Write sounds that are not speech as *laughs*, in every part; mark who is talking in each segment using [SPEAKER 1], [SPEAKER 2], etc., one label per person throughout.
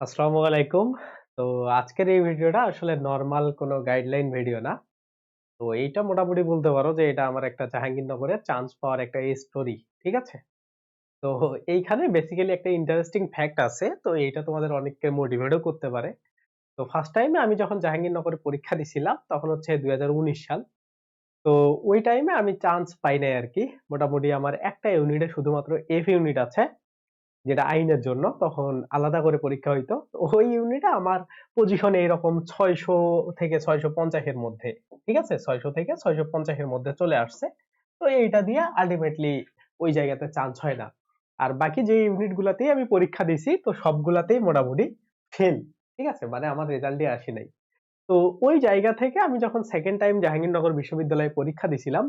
[SPEAKER 1] আসসালামু আলাইকুম। তো আজকের এই ভিডিওটা আসলে নর্মাল কোনো গাইডলাইন ভিডিও না। তো এইটা মোটামুটি বলতে পারো যে এটা আমার একটা জাহাঙ্গীরনগরের চান্স পাওয়ার একটা স্টোরি ঠিক আছে? তো এইখানে বেসিক্যালি একটা ইন্টারেস্টিং ফ্যাক্ট আছে, তো এইটা তোমাদের অনেককে মোটিভেটও করতে পারে। তো ফার্স্ট টাইমে আমি যখন জাহাঙ্গীরনগরে পরীক্ষা দিছিলাম, তখন হচ্ছে দুই হাজার উনিশ সাল। তো ওই টাইমে আমি চান্স পাই নাই আর কি। মোটামুটি আমার একটা ইউনিটে শুধুমাত্র এফ ইউনিট আছে। যেটা আইনের জন্য, তখন আলাদা করে পরীক্ষা হইতো। ওই ইউনিটে আমার পজিশন এরকম ছয়শো থেকে ছয়শো পঞ্চাশের মধ্যে, ঠিক আছে? ছয়শো থেকে ছয়শো পঞ্চাশের মধ্যে চলে আসছে। তো এইটা দিয়ে আলটিমেটলি ওই জায়গাতে চান্স হয় না। আর বাকি যে ইউনিট গুলাতেই আমি পরীক্ষা দিছি, তো সবগুলাতেই মোটামুটি ফেল ঠিক আছে? মানে আমার রেজাল্টই আসে নাই। তো ওই জায়গা থেকে আমি যখন সেকেন্ড টাইম জাহাঙ্গীরনগর বিশ্ববিদ্যালয়ে পরীক্ষা দিছিলাম,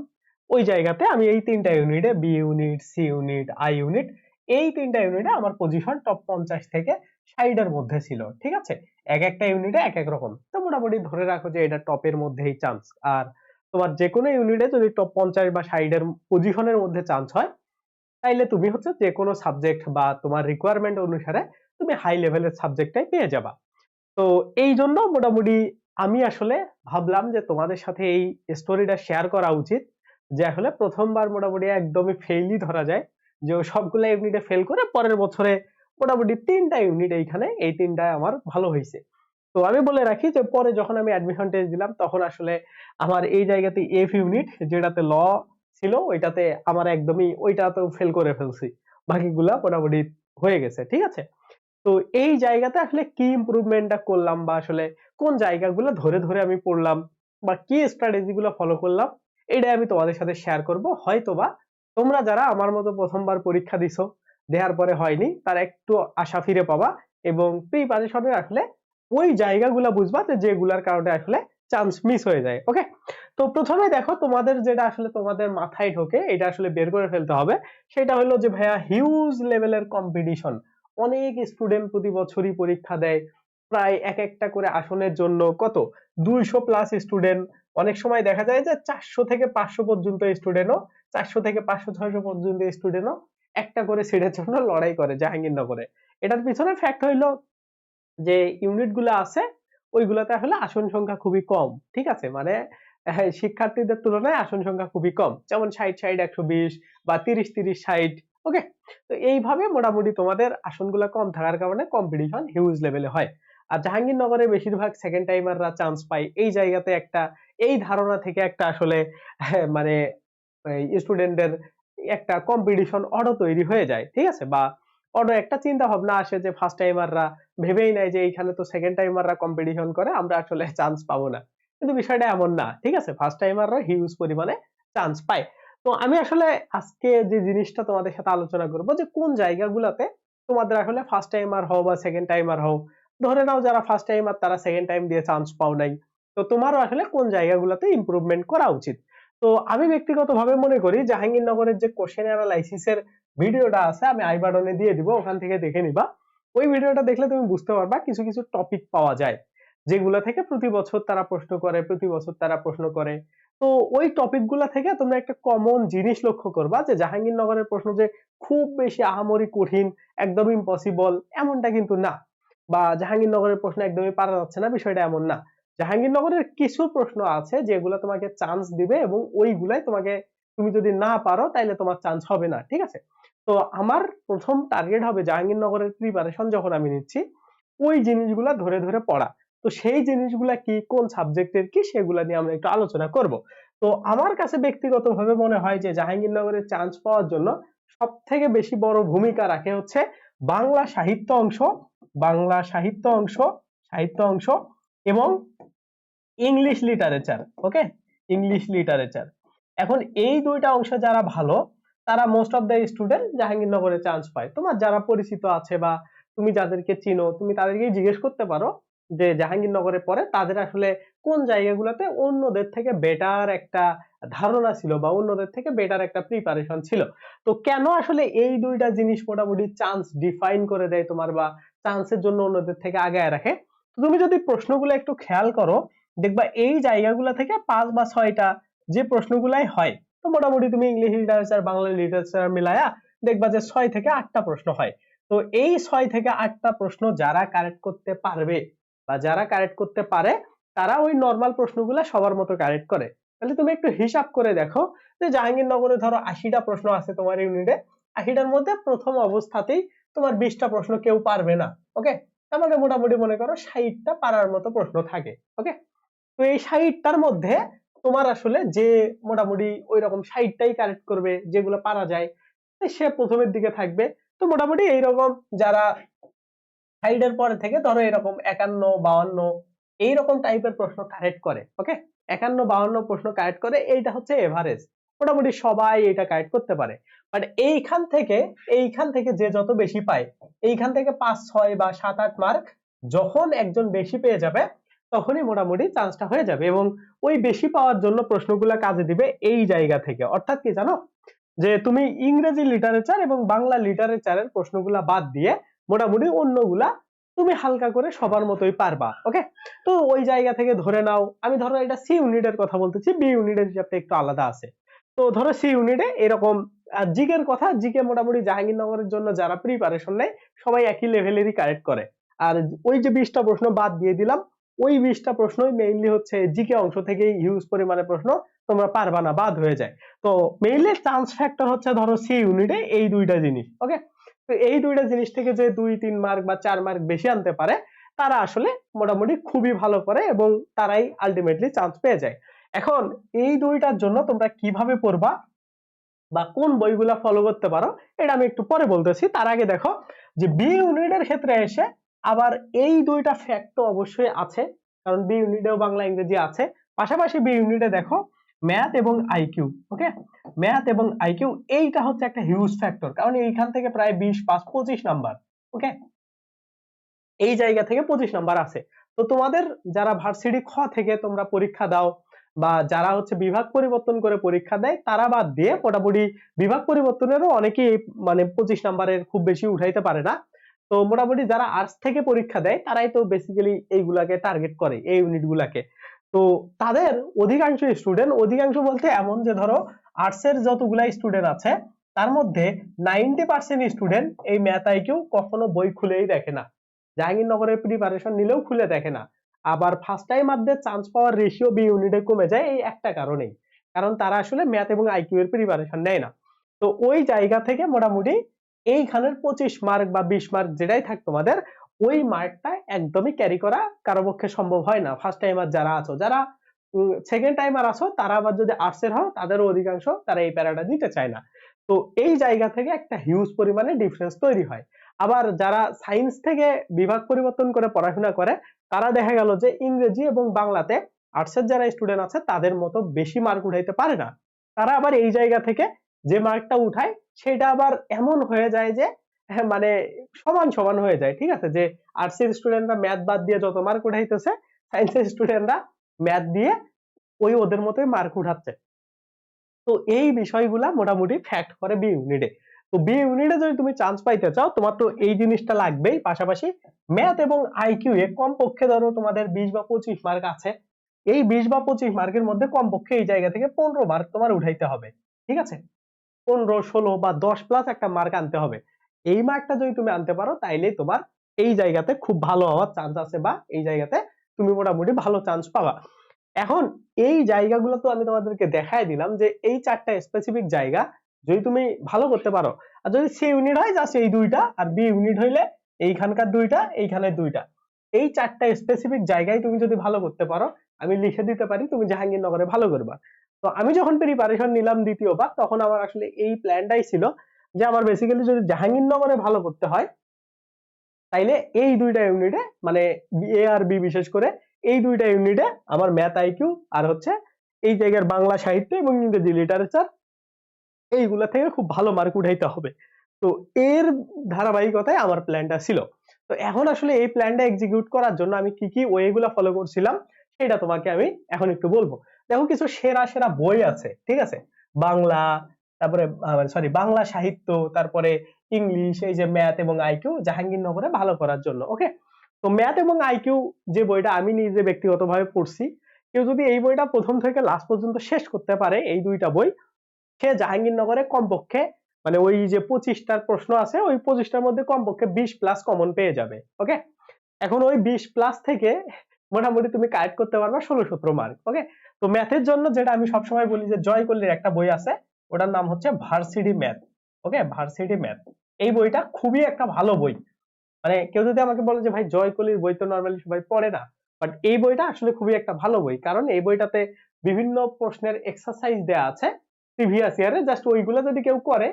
[SPEAKER 1] ওই জায়গাতে আমি এই তিনটা ইউনিটে B unit C unit I unit এই তিনটা ইউনিটে আমার পজিশন টপ পঞ্চাশ থেকে ষাটের মধ্যে ছিল, ঠিক আছে? এক একটা ইউনিটে এক এক রকম। তো মোটামুটি ধরে রাখো যে এটা টপের মধ্যেই চান্স আর তোমার যে কোনো ইউনিটে যদি টপ পঞ্চাশ বা ষাটের পজিশনের মধ্যে চান্স হয়, তাইলে তুমি হচ্ছে যে কোনো সাবজেক্ট বা তোমার রিকোয়ারমেন্ট অনুসারে তুমি হাই লেভেলের সাবজেক্টটাই পেয়ে যাবা। তো এই জন্য মোটামুটি আমি আসলে ভাবলাম যে তোমাদের সাথে এই স্টোরিটা শেয়ার করা উচিত, যে আসলে প্রথমবার মোটামুটি একদমই ফেইলই ধরা যায়। যে সবগুলা ইউনিটে ফেল করে পরের বছরে মোটামুটি তিনটা ইউনিট এইখানে, এই তিনটায় আমার ভালো হয়েছে। তো আমি বলে রাখি যে পরে যখন আমি অ্যাডমিশন টেস্ট দিলাম, তখন আসলে আমার এই জায়গাতে এফ ইউনিট যেটাতে ল ছিল, ওইটাতে আমার একদমই ওইটাতেও ফেল করে ফেলছি। বাকিগুলা মোটামুটি হয়ে গেছে, ঠিক আছে? তো এই জায়গাতে আসলে কি ইমপ্রুভমেন্টটা করলাম বা আসলে কোন জায়গাগুলো ধরে ধরে আমি পড়লাম বা কি স্ট্র্যাটেজি গুলো ফলো করলাম এটাই আমি তোমাদের সাথে শেয়ার করব। হয়তো বা তোমরা যারা আমার মতো প্রথমবার পরীক্ষা দিছো, দেওয়ার পরে হয়নি, তারা একটু আশা ফিরে পাবা এবং প্রিপারেশনে আসলে ওই জায়গাগুলা বুঝবা যে যেগুলার কারণে আসলে চান্স মিস হয়ে যায় ওকে তো প্রথমে দেখো তোমাদের যেটা আসলে তোমাদের মাথায় ঢোকে, এটা আসলে বের করে ফেলতে হবে, সেটা হলো যে ভাইয়া হিউজ লেভেলের কম্পিটিশন অনেক স্টুডেন্ট প্রতি বছরই পরীক্ষা দেয়, প্রায় এক একটা করে আসনের জন্য কত? দুইশো প্লাস স্টুডেন্ট অনেক সময় দেখা যায় যে চারশো থেকে পাঁচশো পর্যন্ত স্টুডেন্টও চারশো থেকে পাঁচশো ছয়শো পর্যন্ত স্টুডেন্টও একটা করে সিটের জন্য লড়াই করে জাহাঙ্গীরনগরে। এটার পিছনে ফ্যাক্ট হইল যে ইউনিটগুলো আছে ওইগুলোতে আসলে আসন সংখ্যা খুবই কম ঠিক আছে? মানে হ্যাঁ, শিক্ষার্থীদের তুলনায় আসন সংখ্যা খুবই কম। যেমন ষাট ষাট একশো বিশ বা তিরিশ তিরিশ ষাট ওকে তো এইভাবে মোটামুটি তোমাদের আসনগুলো কম থাকার কারণে কম্পিটিশন হিউজ লেভেলে হয়। আর জাহাঙ্গীরনগরে বেশিরভাগ সেকেন্ড টাইমাররা চান্স পায়। এই জায়গাতে একটা, এই ধারণা থেকে একটা আসলে *laughs* মানে স্টুডেন্টদের একটা কম্পিটিশন অটো তৈরি হয়ে যায়, ঠিক আছে? বা অটো একটা চিন্তা ভাবনা আসে যে ফার্স্ট টাইমাররা ভেবেই নাই যে এইখানে তো সেকেন্ড টাইমাররা কম্পিটিশন করে, আমরা আসলে চান্স পাবো না। কিন্তু বিষয়টা এমন না, ঠিক আছে? ফার্স্ট টাইমাররা হিউজ পরিমাণে চান্স পায়। তো আমি আসলে আজকে যে জিনিসটা তোমাদের সাথে আলোচনা করব যে কোন জায়গাগুলোতে তোমাদের আসলে ফার্স্ট টাইমার হও বা সেকেন্ড টাইমার হও ধরে নাও যারা ফার্স্ট টাইমার তারা সেকেন্ড টাইম দিয়ে চান্স পাও নাই। তো তোমারও আসলে কোন জায়গাগুলোতে ইমপ্রুভমেন্ট করা উচিত? তো আমি ব্যক্তিগতভাবে মনে করি জাহাঙ্গীরনগরের যে কোশ্চেন অ্যানালাইসিসের ভিডিওটা আছে, আমি আই বাটনে দিয়ে দিব, ওখান থেকে দেখে নিবা। ওই ভিডিওটা দেখলে তুমি বুঝতে পারবা কিছু কিছু টপিক পাওয়া যায়, যেগুলো থেকে প্রতি বছর তারা প্রশ্ন করে, প্রতি বছর তারা প্রশ্ন করে। তো ওই টপিকগুলো থেকে তোমরা একটা কমন জিনিস লক্ষ্য করবা যে জাহাঙ্গীরনগরের প্রশ্ন যে খুব বেশি আহামরি কঠিন, একদম ইম্পসিবল এমনটা কিন্তু না। বা জাহাঙ্গীরনগরের প্রশ্ন একদমই পারা যাচ্ছে না, বিষয়টা এমন না। জাহাঙ্গীরনগরের কিছু প্রশ্ন আছে যেগুলো তোমাকে চান্স দিবে এবং ওইগুলাই তোমাকে তুমি যদি না পারো তাইলে তোমার চান্স হবে না, ঠিক আছে? তো আমার প্রথম টার্গেট হবে জাহাঙ্গীরনগরের প্রিপারেশন যখন আমি নিচ্ছি, ওই জিনিসগুলা ধরে ধরে পড়া। তো সেই জিনিসগুলা কি, কোন সাবজেক্টের কি, সেগুলা নিয়ে আমরা একটু আলোচনা করব। তো আমার কাছে ব্যক্তিগতভাবে মনে হয় যে জাহাঙ্গীরনগরের চান্স পাওয়ার জন্য সব থেকে বেশি বড় ভূমিকা রাখে হচ্ছে বাংলা সাহিত্য অংশ বাংলা সাহিত্য অংশ সাহিত্য অংশ এবং English literature okay English literature. এখন এই দুইটা অংশ যারা ভালো, তারা মোস্ট অফ দ্য স্টুডেন্ট জাহাঙ্গীরনগরে চান্স পায়। তোমার যারা পরিচিত আছে বা তুমি যাদেরকে চিনো, তুমি তাদেরকে জিজ্ঞেস করতে পারো যে জাহাঙ্গীরনগরে পরে তাদের আসলে কোন জায়গাগুলোতে অন্যদের থেকে বেটার একটা ধারণা ছিল বা অন্যদের থেকে বেটার একটা প্রিপারেশন ছিল। তো কেন আসলে এই দুইটা জিনিস মোটামুটি চান্স ডিফাইন করে দেয় তোমার বা চান্সের জন্য অন্যদের থেকে আগায় রাখে। তুমি যদি প্রশ্নগুলো একটু খেয়াল করো, দেখবা এই জায়গাগুলো থেকে পাঁচ বা ছয়টা যে প্রশ্নগুলাই হয়, তো মোটামুটি তুমি ইংলিশ লিটারেচার বাংলা লিটারেচার মিলায়া দেখবা যে ছয় থেকে আটটা প্রশ্ন হয়। তো এই ছয় থেকে আটটা প্রশ্ন যারা কারেক্ট করতে পারবে বা যারা কারেক্ট করতে পারে, তারা ওই নর্মাল প্রশ্নগুলো সবার মতো কারেক্ট করে। তাহলে তুমি একটু হিসাব করে দেখো যে জাহাঙ্গীরনগরে ধরো আশিটা প্রশ্ন আছে তোমার ইউনিটে আশিটার মধ্যে প্রথম অবস্থাতেই তোমার বিশটা প্রশ্ন কেউ পারবে না ওকে মানে মোটামুটি মনে করো ষাটটা পারার মতো প্রশ্ন থাকে ওকে তো এই ষাটটার মধ্যে তোমার আসলে যে মোটামুটি ওই রকম ষাটটাই কারেক্ট করবে, যেগুলো পারা যায় সে প্রথমের দিকে থাকবে। তো মোটামুটি এইরকম যারা ষাটের পরে থেকে ধরো এরকম একান্ন বাউান্ন এইরকম টাইপের প্রশ্ন কারেক্ট করে ওকে একান্ন বাউান্ন প্রশ্ন কারেক্ট করে, এইটা হচ্ছে এভারেজ মোটামুটি সবাই এটা কারেক্ট করতে পারে। বাট এইখান থেকে এইখান থেকে যে যত বেশি পায়, এইখান থেকে পাঁচ, ছয় বা সাত, আট মার্ক যখন একজন বেশি পেয়ে যাবে, তখনই মোটামুটি চান্সটা হয়ে যাবে এবং ওই বেশি পাওয়ার জন্য প্রশ্নগুলা কাজে দিবে এই জায়গা থেকে। অর্থাৎ কি জানো? যে তুমি ইংরেজি লিটারেচার এবং বাংলা লিটারেচারের প্রশ্নগুলা বাদ দিয়ে মোটামুটি অন্যগুলা তুমি হালকা করে সবার মতোই পারবা ওকে তো ওই জায়গা থেকে ধরে নাও। আমি ধরো এটা সি ইউনিটের কথা বলতেছি বি ইউনিটের হিসাবটা একটু আলাদা আছে। তো ধরো সি ইউনিটে এরকম জিকের কথা জিকে মোটামুটি জাহাঙ্গীরনগরের জন্য যারা প্রিপারেশন নেয়, সবাই একই লেভেলেরই কারেক্ট করে। আর ওই যে বিশটা প্রশ্ন বাদ দিয়ে দিলাম, ওই বিশটা প্রশ্নই মেইনলি হচ্ছে জিকে অংশ থেকেই হিউজ পরিমাণে প্রশ্ন তোমরা পারবা না, বাদ হয়ে যায়। তো মেইনলি চান্স ফ্যাক্টর হচ্ছে ধরো সি ইউনিটে এই দুইটা জিনিস ওকে তো এই দুইটা জিনিস থেকে যে দুই, তিন মার্ক বা চার মার্ক বেশি আনতে পারে, তারা আসলে মোটামুটি খুবই ভালো করে এবং তারাই আলটিমেটলি চান্স পেয়ে যায়। এখন এই দুইটার জন্য তোমরা কীভাবে পড়বা বা কোন বইগুলা ফলো করতে পারো, এটা আমি একটু পরে বলতেছি। তার আগে দেখো যে বি ইউনিটের ক্ষেত্রে এসে আবার এই দুইটা ফ্যাক্ট অবশ্যই আছে, কারণ বি ইউনিটেও বাংলা, ইংরেজি আছে। পাশাপাশি বি ইউনিটে দেখো ম্যাথ এবং আইকিউ ওকে ম্যাথ এবং আইকিউ এইটা হচ্ছে একটা হিউজ ফ্যাক্টর কারণ এইখান থেকে প্রায় বিশ, পাঁচ, পঁচিশ নাম্বার ওকে এই জায়গা থেকে পঁচিশ নাম্বার আছে। তো তোমাদের যারা ভার্সিটি খ থেকে তোমরা পরীক্ষা দাও বা যারা হচ্ছে বিভাগ পরিবর্তন করে পরীক্ষা দেয়, তারা বাদ দিয়ে মোটামুটি বিভাগ পরিবর্তনেরও অনেকেই মানে পঁচিশ নাম্বারের খুব বেশি উঠাইতে পারে না। তো মোটামুটি যারা আর্টস থেকে পরীক্ষা দেয়, তারাই তো বেসিক্যালি এইগুলাকে টার্গেট করে, এই ইউনিট গুলাকে। তো তাদের অধিকাংশ স্টুডেন্ট অধিকাংশ বলতে এমন যে ধরো আর্টস এর যতগুলা স্টুডেন্ট আছে, তার মধ্যে নাইনটি পার্সেন্ট স্টুডেন্ট এই ম্যাথ আইকিউ কখনো বই খুলেই দেখে না। জাহাঙ্গীরনগরের প্রিপারেশন নিলেও খুলে দেখে না। আবার ফার্স্ট টাইম মধ্যে চান্স পাওয়ার রেশিও বি ইউনিটে কমে যায়, এই একটা কারণেই। কারণ তারা আসলে ম্যাথ এবং আইকিউ এর প্রিপারেশন নেয় না। তো ওই জায়গা থেকে মোটামুটি এইখানের পঁচিশ মার্ক বা বিশ মার্ক যেটাই থাক তোমাদের, ওই মার্কটা একদমই ক্যারি করা কারও পক্ষে সম্ভব হয় না। ফার্স্ট টাইমার যারা আছো, যারা সেকেন্ড টাইমার আছো, তারা আবার যদি আর্টস এর হয় তাদেরও অধিকাংশ তারা এই প্যারাটা দিতে চায় না। তো এই জায়গা থেকে একটা হিউজ পরিমাণে ডিফারেন্স তৈরি হয়। আবার যারা সায়েন্স থেকে বিভাগ পরিবর্তন করে পড়াশোনা করে তারা দেখা গেল যে ইংরেজি এবং বাংলাতে আর্টসের যারা স্টুডেন্ট আছে তাদের মতো বেশি মার্ক উঠাইতে পারে না। তারা আবার এই জায়গা থেকে যে মার্কটা উঠায় সেটা আবার এমন হয়ে যায় যে হ্যাঁ, মানে সমান সমান হয়ে যায় ঠিক আছে? যে আর্টসের স্টুডেন্টরা ম্যাথ বাদ দিয়ে যত মার্ক উঠাইতেছে সায়েন্সের স্টুডেন্টরা ম্যাথ দিয়ে ওই ওদের মতোই মার্ক উঠাচ্ছে। তো এই বিষয়গুলা মোটামুটি ফ্যাক্ট করে বি ইউনিটে তো বি ইউনিটে যদি তুমি চান্স পাইতে চাও তোমার তো এই জিনিসটা লাগবেই। পাশাপাশি ম্যাথ এবং আইকিউ এ কমপক্ষে ধরো তোমাদের বিশ বা পঁচিশ মার্ক আছে। এই বিশ বা পঁচিশ মার্কের মধ্যে কমপক্ষে এই জায়গা থেকে পনেরো মার্ক তোমার উঠাইতে হবে। ঠিক আছে? পনেরো, ষোলো বা দশ প্লাস একটা মার্ক আনতে হবে। এই মার্কটা যদি তুমি আনতে পারো, তাইলে তোমার এই জায়গাতে খুব ভালো হওয়ার চান্স আছে বা এই জায়গাতে তুমি মোটামুটি ভালো চান্স পাবা। এখন এই জায়গাগুলো তো আমি তোমাদেরকে দেখাই দিলাম যে এই চারটা স্পেসিফিক জায়গা যদি তুমি ভালো করতে পারো। আর যদি সি ইউনিট হয় জাস্ট এই দুইটা, আর বি ইউনিট হইলে এইখানকার দুইটা এইখানের দুইটা। এই চারটা স্পেসিফিক জায়গায় তুমি যদি ভালো করতে পারো, আমি লিখে দিতে পারি, তুমি জাহাঙ্গীরনগরে ভালো করবা। তো আমি যখন প্রিপারেশন নিলাম দ্বিতীয়বার, তখন আমার আসলে এই প্ল্যানটাই ছিল যে আমার বেসিক্যালি যদি জাহাঙ্গীরনগরে ভালো করতে হয়, তাইলে এই দুইটা ইউনিটে মানে এ আর বি বিশেষ করে, এই দুইটা ইউনিটে আমার ম্যাথ আইকিউ আর হচ্ছে এই জায়গার বাংলা সাহিত্য এবং ইংরেজি লিটারেচার এইগুলা থেকে খুব ভালো মার্ক উঠাইতে হবে। তো এর ধারাবাহিকতায় আমার প্ল্যানটা ছিল। তো এখন আসলে এই প্ল্যানটা এক্সিকিউট করার জন্য আমি কি কি ওয়েগুলো ফলো করছিলাম, সেটা তোমাকে আমি এখন একটু বলব। দেখো কিছু সেরা সেরা বই আছে, ঠিক আছে? বাংলা, তারপরে সরি বাংলা সাহিত্য, তারপরে ইংলিশ, এই যে ম্যাথ এবং আইকিউ জাহাঙ্গীরনগরে ভালো করার জন্য ওকে তো ম্যাথ এবং আইকিউ যে বইটা আমি নিজে ব্যক্তিগতভাবে পড়ছি, কেউ যদি এই বইটা প্রথম থেকে লাস্ট পর্যন্ত শেষ করতে পারে, এই দুইটা বই সে জাহাঙ্গীরনগরে কমপক্ষে মানে ওই যে পঁচিশটার প্রশ্ন আছে, ওই পঁচিশটার মধ্যে কমপক্ষে বিশ প্লাস কমন পেয়ে যাবে ওকে এখন ওই বিশ প্লাস থেকে মোটামুটি তুমি কালেক্ট করতে পারবা ষোলো সতেরো মার্ক ওকে তো ম্যাথের জন্য যেটা আমি সবসময় বলি যে জয় কল্লির একটা বই আছে, ওটার নাম হচ্ছে varsity math okay varsity math এই বইটা খুবই একটা ভালো বই। মানে কেউ যদি আমাকে বলে যে ভাই জয় কলির বই তো নর্মালি সবাই পড়ে না বাট এই বইটা আসলে খুবই একটা ভালো বই, কারণ এই বইটাতে বিভিন্ন প্রশ্নের এক্সারসাইজ দেয়া আছে প্রিভিয়াস ইয়ারে জাস্ট ওইগুলো যদি কেউ করে,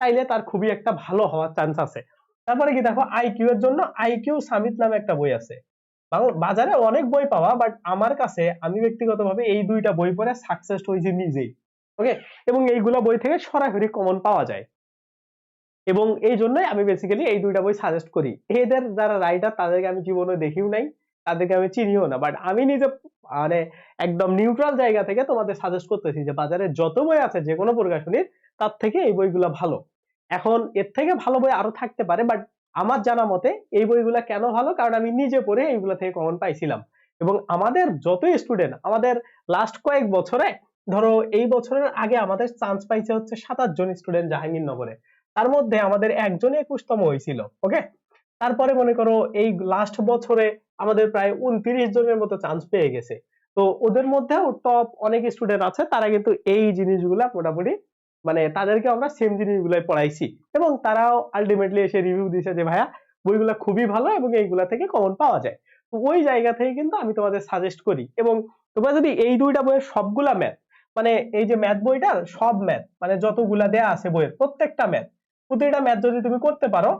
[SPEAKER 1] তাইলে তার খুবই একটা ভালো হওয়ার চান্স আছে। তারপরে কি দেখো আইকিউ এর জন্য আইকিউ সামিত নামে একটা বই আছে। বাজারে অনেক বই পাওয়া বাট আমার কাছে আমি ব্যক্তিগতভাবে এই দুইটা বই পড়ে সাকসেস হয়েছি নিজেই। ওকে এবং এইগুলা বই থেকে সরাসরি কমন পাওয়া যায়। এবং এই জন্যই আমি বেসিক্যালি এই দুইটা বই সাজেস্ট করি। এদের যারা রাইটার তাদেরকে আমি জীবনে দেখিও নাই। তাদেরকে আমি চিনিও না বাট আমি নিজে মানে একদম নিউট্রাল জায়গা থেকে তোমাদের সাজেস্ট করতেছি যে বাজারে যত বই আছে যে কোনো প্রকাশনীর, তার থেকে এই বইগুলো ভালো। এখন এর থেকে ভালো বই আরও থাকতে পারে বাট আমার জানা মতে এই বইগুলা কেন ভালো? কারণ আমি নিজে পড়ে এইগুলা থেকে কমন পাইছিলাম। এবং আমাদের যতই স্টুডেন্ট আমাদের লাস্ট কয়েক বছরে, ধরো এই বছরের আগে আমাদের চান্স পাইছে হচ্ছে সাতাশ জন স্টুডেন্ট জাহাঙ্গীরনগরে। তার মধ্যে আমাদের একজনই একুশতম হয়েছিল ওকে তারপরে মনে করো এই লাস্ট বছরে আমাদের প্রায় উনত্রিশ জনের মতো চান্স পেয়ে গেছে। তো ওদের মধ্যেও টপ অনেক স্টুডেন্ট আছে, তারা কিন্তু এই জিনিসগুলা মোটামুটি মানে তাদেরকে আমরা সেম জিনিসগুলাই পড়াইছি। এবং তারাও আলটিমেটলি এসে রিভিউ দিয়েছে যে, ভাইয়া, বইগুলা খুবই ভালো এবং এইগুলা থেকে কমন পাওয়া যায়। তো ওই জায়গা থেকে কিন্তু আমি তোমাদের সাজেস্ট করি। এবং তোমরা যদি এই দুইটা বইয়ের সবগুলা ম্যাথ মানে এই যে ম্যাথ বইটার সব ম্যাথ মানে যতগুলা দেয়া আছে বইয়ের প্রত্যেকটা ম্যাথ প্রতিটা ম্যাথ যদি তুমি করতে পারো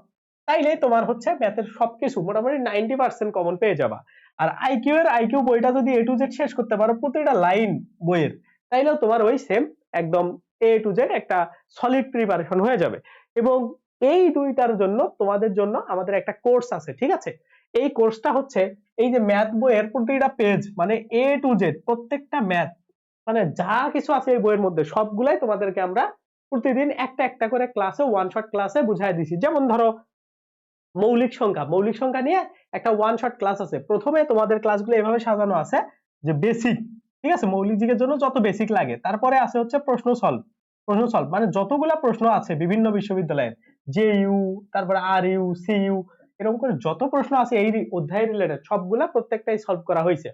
[SPEAKER 1] তাইলে তোমার হচ্ছে ম্যাথের সবকিছু মোটামুটি নাইনটি পার্সেন্ট কমন পেয়ে যাবা। আর আইকিউ এর আইকিউ বইটা যদি এ টু জেড শেষ করতে পারো, প্রতিটা লাইন বইয়ের, তাইলেও তোমার ওই সেম একদম এ টু জেড একটা সলিড প্রিপারেশন হয়ে যাবে। এবং এই দুইটার জন্য তোমাদের জন্য আমাদের একটা কোর্স আছে, ঠিক আছে? এই কোর্সটা হচ্ছে এই যে ম্যাথ বইয়ের প্রতিটা পেজ মানে এ টু জেড প্রত্যেকটা ম্যাথ মানে যা কিছু আছে এই বইয়ের মধ্যে, সবগুলাই তোমাদেরকে আমরা প্রতিদিন একটা একটা করে ক্লাসে ওয়ান শট ক্লাসে বুঝাই দিছি। যেমন ধরো মৌলিক সংখ্যা। মৌলিক সংখ্যা নিয়ে একটা ওয়ান শট ক্লাস আছে। প্রথমে তোমাদের ক্লাসগুলো এভাবে সাজানো আছে যে বেসিক ঠিক আছে? মৌলিক দিকের জন্য যত বেসিক লাগে। তারপরে আছে হচ্ছে প্রশ্ন সলভ প্রশ্ন সলভ মানে যতগুলা প্রশ্ন আছে বিভিন্ন বিশ্ববিদ্যালয়ের জে ইউ, তারপরে আর ইউ, সি ইউ, এরকম করে যত প্রশ্ন আছে এই অধ্যায় রিলেটেড সবগুলা প্রত্যেকটাই সলভ করা হয়েছে।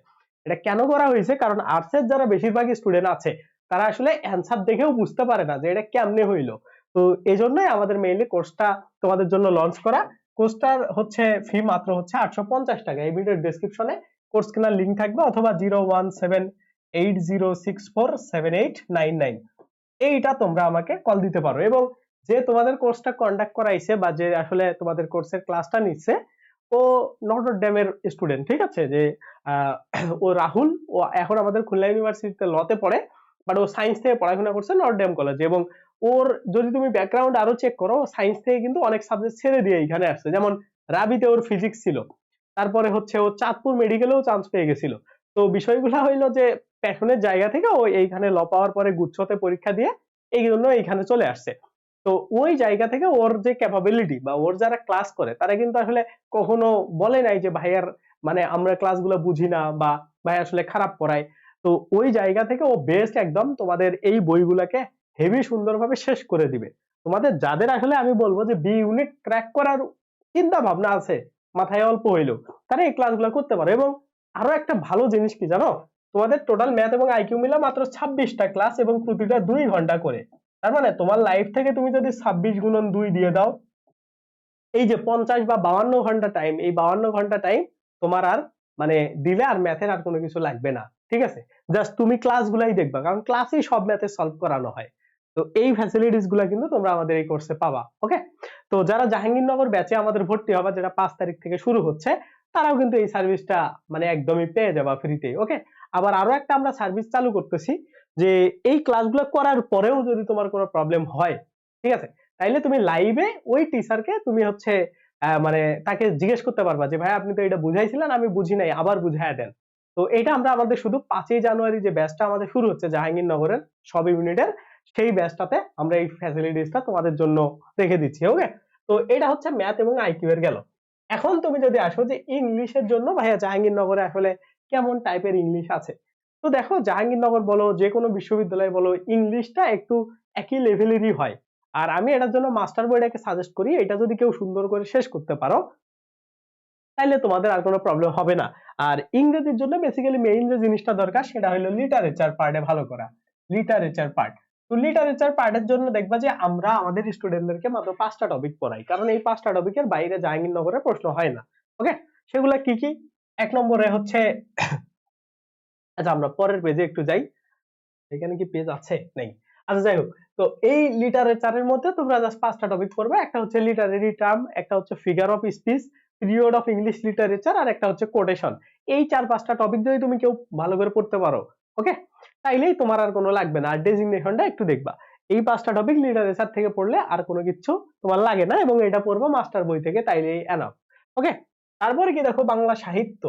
[SPEAKER 1] এটা কেন করা হয়েছে? কারণ আর্টসের যারা বেশিরভাগ স্টুডেন্ট আছে, তারা আসলে অ্যান্সার দেখেও বুঝতে পারে না যে এটা কেমনে হইল। তো এই জন্যই আমাদের মেইনলি কোর্সটা তোমাদের জন্য লঞ্চ করা। কোর্সটার হচ্ছে ফি মাত্র হচ্ছে আটশো পঞ্চাশ টাকা। এই ভিডিওর ডেসক্রিপশনে কোর্স কেনার লিঙ্ক থাকবে অথবা zero one seven eight zero six four seven eight nine nine এইটা তোমরা আমাকে কল দিতে পারো এবং যে তোমাদের কোর্সটা কন্ডাক্ট করাইছে বা যে আসলে তোমাদের কোর্সের ক্লাসটা নিচ্ছে, ও নটর ড্যামের স্টুডেন্ট ঠিক আছে? যে ও রাহুল, ও এখন আমাদের খুলনা ইউনিভার্সিটিতে লতে পড়ে বাট ও সায়েন্স থেকে পড়াশোনা করছে নর্থ ড্যাম কলেজে এবং ওর যদি তুমি ব্যাকগ্রাউন্ড আরও চেক করো সায়েন্স থেকে কিন্তু অনেক সাবজেক্ট ছেড়ে দিয়ে এখানে আসছে। যেমন রাবিতে ওর ফিজিক্স ছিল, তারপরে হচ্ছে ও চাঁদপুর মেডিকেলেও চান্স পেয়ে গেছিল। তো বিষয়গুলো হইল যে প্যাশনের জায়গা থেকে ও এইখানে ল পাওয়ার পরে গুচ্ছতে পরীক্ষা দিয়ে এই জন্য এইখানে চলে আসছে। তো ওই জায়গা থেকে ওর যে ক্যাপাবিলিটি বা ওর যারা ক্লাস করে, তারা কিন্তু আসলে কখনো বলে নাই যে ভাইয়ার মানে আমরা ক্লাসগুলো বুঝি না বা ভাই আসলে খারাপ পড়ায়। তো ওই জায়গা থেকে ও বেস্ট একদম তোমাদের এই বইগুলাকে হেভি সুন্দরভাবে শেষ করে দিবে। তোমাদের যাদের আসলে আমি বলব যে বি ইউনিট ক্র্যাক করার চিন্তা ভাবনা আছে, মাথায় অল্প হইলেও, তারা এই ক্লাসগুলো করতে পারে। এবং আরও একটা ভালো জিনিস কি জানো? তোমাদের টোটাল ম্যাথ এবং আইকিউ মিলা মাত্র ছাব্বিশটা ক্লাস এবং প্রতিটা দুই ঘণ্টা করে। তার মানে তোমার লাইফ থেকে তুমি যদি ছাব্বিশ গুণন দুই দিয়ে দাও, এই যে পঞ্চাশ বা বাউান্ন ঘণ্টা টাইম এই বাউান্ন ঘণ্টা টাইম তোমার আর মানে দিলে আর ম্যাথের আর কোনো কিছু লাগবে না। ঠিক আছে? জাস্ট তুমি ক্লাসগুলাই দেখবা, কারণ ক্লাসেই সব ম্যাথে সলভ করানো হয়। তো এই ফ্যাসিলিটিসগুলা কিন্তু তোমরা আমাদের এই কোর্সে পাবা ওকে তো যারা জাহাঙ্গীরনগর ব্যাচে আমাদের ভর্তি হবা, যেটা পাঁচ তারিখ থেকে শুরু হচ্ছে, তারাও কিন্তু এই সার্ভিসটা মানে একদমই পেয়ে যাবা ফ্রিতে ওকে আবার আরও একটা আমরা সার্ভিস চালু করতেছি, যে এই ক্লাসগুলো করার পরেও যদি তোমার কোনো প্রবলেম হয়, ঠিক আছে? তাইলে তুমি লাইভে ওই টিচারকে তুমি হচ্ছে মানে তাকে জিজ্ঞেস করতে পারবা যে, ভাই, আপনি তো এটা বুঝাইছিলেন, আমি বুঝি নাই, আবার বুঝাইয়া দেন। তো এটা আমরা আমাদের শুধু পাঁচই জানুয়ারি যে ব্যাচটা আমাদের শুরু হচ্ছে জাহাঙ্গীরনগরের সব ইউনিটের সেই ব্যাচটাতে আমরা এই ফ্যাসিলিটিসটা তোমাদের জন্য রেখে দিচ্ছি ওকে তো এটা হচ্ছে ম্যাথ এবং আইকিউ এর গেল। এখন তুমি যদি আসো যে ইংলিশের জন্য, ভাইয়া জাহাঙ্গীরনগরে আসলে কেমন টাইপের ইংলিশ আছে? তো দেখো, জাহাঙ্গীরনগর বলো যে কোনো বিশ্ববিদ্যালয় বলো, ইংলিশটা একটু একই লেভেলেরই হয়। আর আমি এটার জন্য মাস্টার বইটাকে সাজেস্ট করি, এটা যদি কেউ সুন্দর করে শেষ করতে পারো, তাইলে তোমাদের আর কোনো প্রবলেম হবে না। আর ইংরেজির জন্য বেসিক্যালি মেইন যে জিনিসটা দরকার, সেটা হলো লিটারেচার পার্টে ভালো করা। লিটারেচার পার্ট তো লিটারেচার পার্টের জন্য দেখবা যে আমরা আমাদের স্টুডেন্টদেরকে মাত্র পাঁচটা টপিক পড়াই। কারণ এই পাঁচটা টপিকের বাইরে জাহাঙ্গীরনগরের প্রশ্ন হয় না। ওকে সেগুলো কি কি? এক নম্বরে হচ্ছে আচ্ছা আমরা পরের পেজে একটু যাই। এখানে কি পেজ আছে? নেই। আচ্ছা যাই হোক, তো এই লিটারেচারের মধ্যে তোমরা জাস্ট পাঁচটা টপিক পড়বে। একটা হচ্ছে লিটারেরি টার্ম একটা হচ্ছে figure of speech period of English literature আর একটা হচ্ছে কোটেশন এই চার পাঁচটা টপিক যদি তুমি কেউ ভালো করে পড়তে পারো। ওকে তাইলেই তোমার আর কোনো লাগবে না। আর ডেজিগনেশনটা একটু দেখবা। এই পাঁচটা টপিক লিটারেচার থেকে পড়লে আর কোনো কিছু তোমার লাগে না এবং এটা পড়ব মাস্টার বই থেকে, তাইলেই এনাফ ওকে তারপরে কি দেখো, বাংলা সাহিত্য।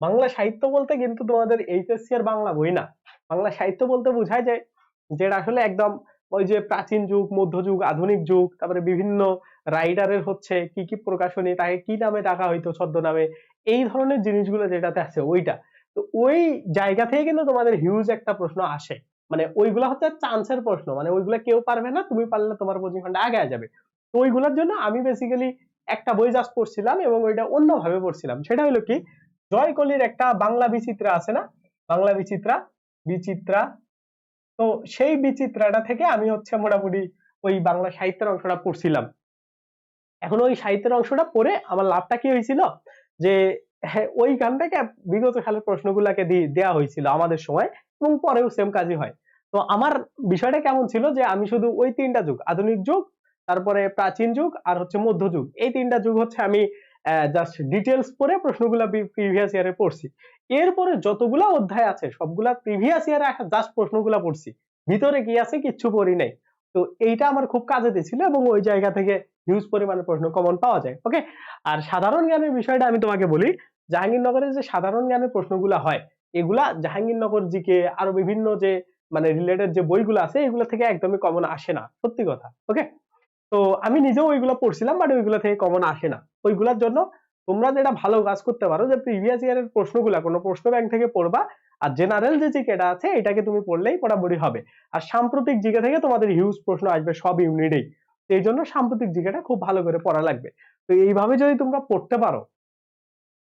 [SPEAKER 1] বাংলা সাহিত্য বলতে কিন্তু তোমাদের এইচএসসি আর বাংলা বই না। বাংলা সাহিত্য বলতে বোঝায় যে যেটা আসলে একদম ওই যে প্রাচীন যুগ মধ্যযুগ আধুনিক যুগ, তারপরে বিভিন্ন রাইডারের হচ্ছে কি কি প্রকাশনী, তাকে কি নামে ডাকা হইতো, ছদ্মনামে, এই ধরনের জিনিসগুলো যেটাতে আছে ওইটা। তো ওই জায়গা থেকে কিন্তু তোমাদের হিউজ একটা প্রশ্ন আসে। মানে ওইগুলা হচ্ছে চান্সের প্রশ্ন। মানে ওইগুলা কেউ পারবে না, তুমি পারলে তোমার পজিশনটা আগে যাবে। তো ওইগুলোর জন্য আমি বেসিক্যালি একটা বই জাস্ট পড়ছিলাম এবং ওইটা অন্যভাবে পড়ছিলাম। সেটা হলো কি, জয়কলির একটা বাংলা বিচিত্রা আছে না? বাংলা বিচিত্রা বিচিত্রা। তো সেই বিচিত্রাটা থেকে আমি হচ্ছে মোটামুটি ওই বাংলা সাহিত্যের অংশটা পড়ছিলাম। এখন ওই সাহিত্যের অংশটা পড়ে আমার লাভটা কি হয়েছিল? যে ওই গান থেকে বিগত সালের প্রশ্নগুলাকে দেওয়া হয়েছিল আমাদের সময় এবং পরেও সেম কাজই হয়। তো আমার বিষয়টা কেমন ছিল যে আমি শুধু ওই তিনটা যুগ, আধুনিক যুগ, তারপরে প্রাচীন যুগ আর হচ্ছে মধ্যযুগ এই তিনটা যুগ হচ্ছে আমি জাস্ট ডিটেলস পড়ে প্রশ্নগুলা প্রিভিয়াস ইয়ারে পড়ছি। এরপরে যতগুলা অধ্যায় আছে, সবগুলা প্রিভিয়াস ইয়ারে জাস্ট প্রশ্নগুলা পড়ছি, ভিতরে কি আছে কিচ্ছু পড়ি নাই। তো এইটা আমার খুব কাজে দিয়েছিল এবং ওই জায়গা থেকে হিউজ পরিমাণে প্রশ্ন কমন পাওয়া যায় ওকে আর সাধারণ জ্ঞানের বিষয়টা আমি তোমাকে বলি জাহাঙ্গীরনগরের যে সাধারণ জ্ঞানের প্রশ্নগুলো হয়, এগুলা জাহাঙ্গীরনগর জিকে আরও বিভিন্ন যে মানে রিলেটেড যে বইগুলো আছে, এগুলো থেকে একদমই কমন আসে না, সত্যি কথা ওকে তো আমি নিজেও ওইগুলো পড়ছিলাম বাট ওইগুলো থেকে কমন আসে না। ওইগুলোর জন্য তোমরা যেটা ভালো কাজ করতে পারো, যে প্রিভিয়াস ইয়ারের প্রশ্নগুলা, কোনো প্রশ্ন ব্যাংক থেকে পড়বা, আর জেনারেল যে জিকেটা আছে, এটাকে তুমি পড়লেই মোটামুটি হবে। আর সাম্প্রতিক জিকে থেকে তোমাদের হিউজ প্রশ্ন আসবে সব ইউনিটেই এই জন্য সাম্প্রতিক জিকেটা খুব ভালো করে পড়া লাগবে। তো এইভাবে যদি তোমরা পড়তে পারো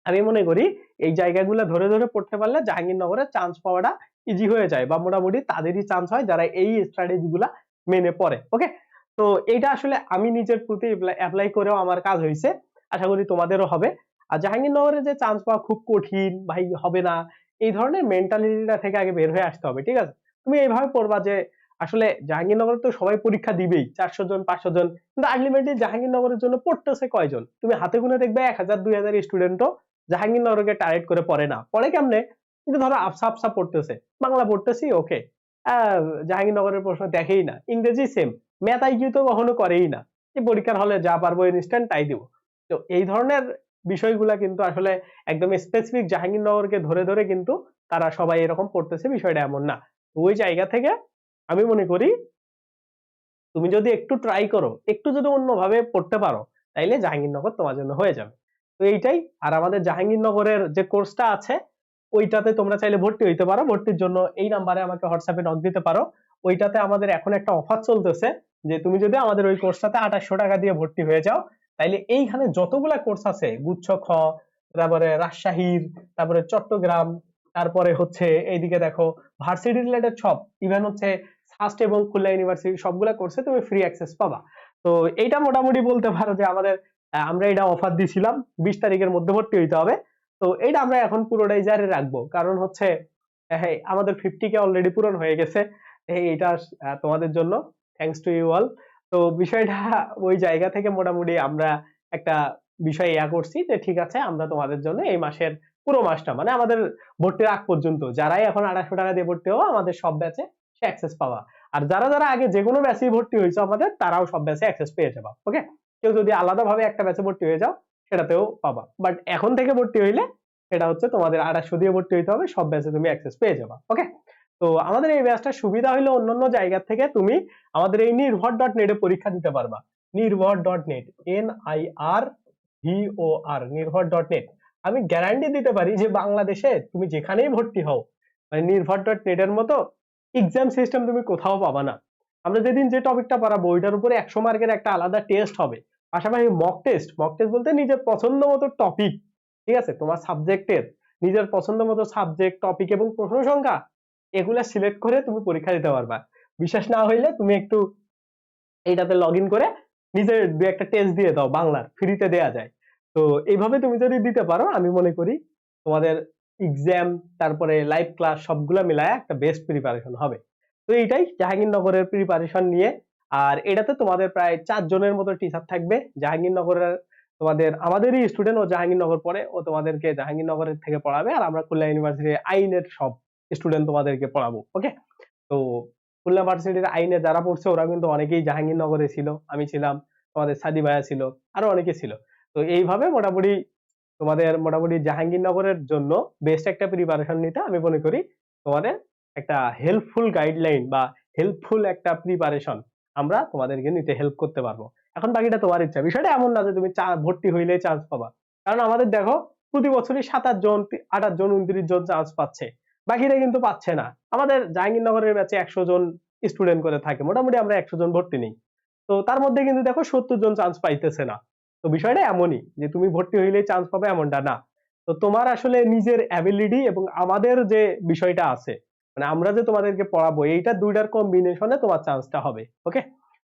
[SPEAKER 1] আমি মনে করি এই জায়গাগুলো ধরে ধরে পড়তে পারলে জাহাঙ্গীরনগরে চান্স পাওয়াটা ইজি হয়ে যায় বা মোটামুটি তাদেরই চান্স হয় যারা এই স্ট্র্যাটেজি গুলা মেনে পড়ে ওকে তো এইটা আসলে আমি নিজের প্রতি অ্যাপ্লাই করেও আমার কাজ হয়েছে, আশা করি তোমাদেরও হবে। আর জাহাঙ্গীরনগরে যে চান্স পাওয়া খুব কঠিন, ভাই হবে না, এই ধরনের মেন্টালিটিটা থেকে আগে বের হয়ে আসতে হবে, ঠিক আছে? তুমি এইভাবে পড়বা যে আসলে জাহাঙ্গীরনগরে তো সবাই পরীক্ষা দিবেই, চারশো জন, পাঁচশো জন, কিন্তু আলটিমেটলি জাহাঙ্গীরনগরের জন্য পড়তেছে কয়জন? তুমি হাতে গুনে দেখবে এক হাজার, দুই হাজার স্টুডেন্টও জাহাঙ্গীরনগরকে টার্গেট করে পড়ে না। পড়ে কেমনে? কিন্তু ধরো আফসা আফসা পড়তেছে। বাংলা পড়তেছি ওকে জাহাঙ্গীরনগরের প্রশ্ন দেখেই না। ইংরেজি সেম ম্যাথ আইকিউ তো কখনো করেই না। এই পরীক্ষার হলে যা পারব ইনস্ট্যান্ট তাই দিব। তো এই ধরনের বিষয়গুলা কিন্তু আসলে একদম স্পেসিফিক জাহাঙ্গীরনগরকে ধরে ধরে কিন্তু তারা সবাই এরকম পড়তেছে, বিষয়টা এমন না। ওই জায়গা থেকে আমি মনে করি তুমি যদি একটু ট্রাই করো, একটু যদি অন্যভাবে পড়তে পারো, তাইলে জাহাঙ্গীরনগর তোমার জন্য হয়ে যাবে। তো এইটাই। আর আমাদের জাহাঙ্গীরনগরের যে কোর্সটা আছে, ওইটাতে তোমরা চাইলে ভর্তি হইতে পারো। ভর্তির জন্য এই নাম্বারে আমাকে হোয়াটসঅ্যাপে নক দিতে পারো। ওইটাতে আমাদের এখন একটা অফার চলতেছে যে, তুমি যদি আমাদের ওই কোর্সটাতে আঠাশশো টাকা দিয়ে ভর্তি হয়ে যাও, তাইলে এইখানে যতগুলা কোর্স আছে, গুচ্ছ খ, তারপরে রাজশাহীর, তারপরে চট্টগ্রাম, তারপরে হচ্ছে এইদিকে দেখো ভার্সিটি রিলেটেড সব ইভেন হচ্ছে ফার্স্ট এবং খুলনা ইউনিভার্সিটি সবগুলা কোর্সে তুমি ফ্রি অ্যাক্সেস পাবা। তো এইটা মোটামুটি বলতে পারো যে, আমাদের আমরা এটা অফার দিছিলাম, বিশ তারিখের মধ্যে ভর্তি হইতে হবে। তো এইটা আমরা এখন পুরোটাই জারি রাখব। কারণ হচ্ছে হ্যাঁ আমাদের ফিফটি কে অলরেডি পূরণ হয়ে গেছে। এইটা তোমাদের জন্য। থ্যাংকস টু ইউ অল তো বিষয়টা *laughs* ওই জায়গা থেকে মোটামুটি আমরা একটা বিষয় ইয়া করছি যে, ঠিক আছে, আমরা তোমাদের জন্য এই মাসের পুরো মাসটা মানে আমাদের ভর্তির আগ পর্যন্ত, যারাই এখন আড়াইশো টাকা দিয়ে ভর্তি হব আমাদের সব ব্যাচে সে অ্যাক্সেস পাওয়া। আর যারা যারা আগে যে কোনো ব্যাচেই ভর্তি হয়েছে আমাদের, তারাও সব ব্যাচে অ্যাক্সেস পেয়ে যাবা ওকে কেউ যদি আলাদাভাবে একটা ব্যাচে ভর্তি হয়ে যাও, সেটাতেও পাবা। বাট এখন থেকে ভর্তি হইলে, সেটা হচ্ছে তোমাদের আড়াইশো দিয়ে ভর্তি হইতে হবে, সব ব্যাচে তুমি অ্যাক্সেস পেয়ে যাবা ওকে তো আমাদের এই ব্যাচটার সুবিধা হলো অন্যান্য জায়গা থেকে তুমি আমাদের এই নির্ভর ডট নেটে পরীক্ষা দিতে পারবা। Nirvor dot net N I R V O R Nirvor dot net আমি গ্যারান্টি দিতে পারি যে বাংলাদেশে তুমি যেখানেই ভর্তি হও মানে নির্ভর ডট নেটের মতো এক্সাম সিস্টেম তুমি কোথাও পাবা না। আমরা যেদিন যে টপিকটা পড়াবো ওইটার উপরে একশো মার্কের একটা আলাদা টেস্ট হবে। পাশাপাশি মক টেস্ট মক টেস্ট বলতে নিজের পছন্দ মতো টপিক ঠিক আছে? তোমার সাবজেক্টের নিজের পছন্দ মতো সাবজেক্ট টপিক এবং প্রশ্ন সংখ্যা, এগুলা সিলেক্ট করে তুমি পরীক্ষা দিতে পারবা। বিশ্বাস না হইলে তুমি একটু এইটাতে লগ করে নিজের দু একটা টেস্ট দিয়ে দাও, বাংলার ফ্রিতে দেয়া যায়। তো এইভাবে তুমি যদি দিতে পারো, আমি মনে করি তোমাদের এক্সাম তারপরে লাইভ ক্লাস সবগুলা মিলায় একটা বেস্ট প্রিপারেশন হবে। তো এইটাই জাহাঙ্গীরনগরের প্রিপারেশন নিয়ে আর এটাতে তোমাদের প্রায় চার জনের মতো টিচার থাকবে। জাহাঙ্গীরনগরের তোমাদের, আমাদেরই স্টুডেন্ট ও জাহাঙ্গীরনগর পড়ে, ও তোমাদেরকে জাহাঙ্গীরনগরের থেকে পড়াবে আর আমরা খুলনা ইউনিভার্সিটির আইনের সব স্টুডেন্ট তোমাদেরকে পড়াবো ওকে তো খুলনা ইউনিভার্সিটির আইনে যারা পড়ছে ওরা কিন্তু অনেকেই জাহাঙ্গীরনগরে ছিল, আমি ছিলাম, তোমাদের সাদি ভাইয়া ছিল, আরও অনেকে ছিল। তো এইভাবে মোটামুটি তোমাদের মোটামুটি জাহাঙ্গীরনগরের জন্য বেস্ট একটা প্রিপারেশন নিতে আমি মনে করি তোমাদের একটা হেল্পফুল গাইডলাইন বা হেল্পফুল একটা প্রিপারেশন আমরা তোমাদেরকে নিতে হেল্প করতে পারব। এখন বাকিটা তোমার ইচ্ছা। বিষয়টা এমন না যে তুমি ভর্তি হইলেই চান্স পাবা। কারণ আমাদের দেখো, প্রতি বছরই সাতাশ জন আঠাশ জন, উনত্রিশ জন চান্স পাচ্ছে। বাকিরা কিন্তু পাচ্ছে না। আমাদের জাহাঙ্গীরনগরের ব্যাচে একশো জন স্টুডেন্ট করে থাকে। মোটামুটি আমরা একশো জন ভর্তি নেই। তো তার মধ্যে কিন্তু দেখো, সত্তর জন চান্স পাইতেছে না। তো বিষয়টা এমনই যে তুমি ভর্তি হইলেই চান্স পাবে এমনটা না। তো তোমার আসলে নিজের অ্যাবিলিটি এবং আমাদের যে বিষয়টা আছে মানে আমরা যে তোমাদেরকে পড়াবো, এইটা দুইটার কম্বিনেশনে তোমার চান্সটা হবে ওকে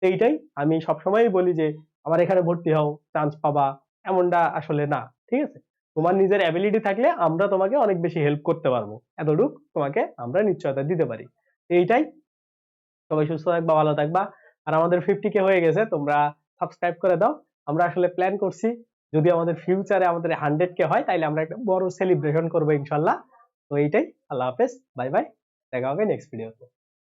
[SPEAKER 1] এইটাই আমি সবসময়ই বলি যে, আমার এখানে ভর্তি হও চান্স পাবা। এমনটা আসলে না, ঠিক আছে? তোমার নিজের অ্যাবিলিটি থাকলে আমরা তোমাকে অনেক বেশি হেল্প করতে পারব। এতটুক তোমাকে আমরা নিশ্চয়তা দিতে পারি। এইটাই। সবাই সুস্থ থাকবা, ভালো থাকবা। আর আমাদের ফিফটি কে হয়ে গেছে, তোমরা সাবস্ক্রাইব করে দাও। আমরা আসলে প্ল্যান করছি, যদি আমাদের ফিউচারে আমাদের হান্ড্রেড কে হয়, তাইলে আমরা একটা বড় সেলিব্রেশন করব ইনশাল্লাহ। তো এইটাই। আল্লাহ হাফেজ। বাই বাই দেখা হবে নেক্সট ভিডিওতে